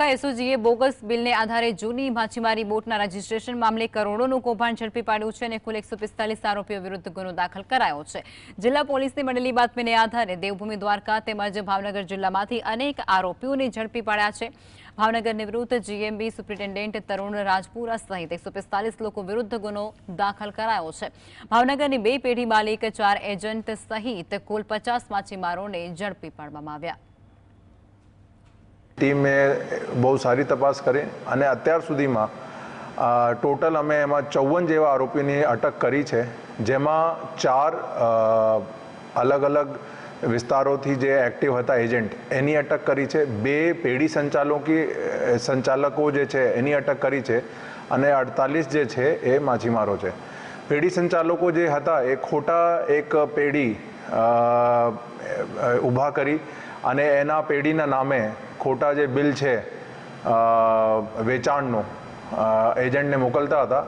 Dwarka એસઓજીએ bogus બિલને આધારે જૂની માછીમારી બોટના રજીસ્ટ્રેશન મામલે કરોડોનું કૌભાંડ ઝડપી પાડ્યું છે અને કુલ એકસો આરોપીઓ વિરુદ્ધ ગુનો દાખલ કરાયો છે. જિલ્લા પોલીસની મળેલી બાતમીને આધારે દેવભૂમિ દ્વારકા તેમજ ભાવનગર જિલ્લામાંથી અનેક આરોપીઓને ઝડપી પાડ્યા છે. ભાવનગર નિવૃત્ત જીએમબી સુપ્રિન્ટેન્ડન્ટ તરુણ રાજપુરા સહિત એકસો લોકો વિરુદ્ધ ગુનો દાખલ કરાયો છે. ભાવનગરની બે પેઢી માલિક ચાર એજન્ટ સહિત કુલ પચાસ માછીમારોને ઝડપી પાડવામાં આવ્યા. ટીમે બહુ સારી તપાસ કરી અને અત્યાર સુધીમાં ટોટલ અમે એમાં ચૌવન જેવા આરોપીની અટક કરી છે, જેમાં ચાર અલગ અલગ વિસ્તારોથી જે એક્ટિવ હતા એજન્ટ, એની અટક કરી છે. બે પેઢી સંચાલકી સંચાલકો જે છે એની અટક કરી છે અને અડતાલીસ જે છે એ માછીમારો છે. પેઢી સંચાલકો જે હતા એ ખોટા એક પેઢી ઊભા કરી અને એના પેઢીના નામે ખોટા જે બિલ છે વેચાણનું એજન્ટને મોકલતા હતા.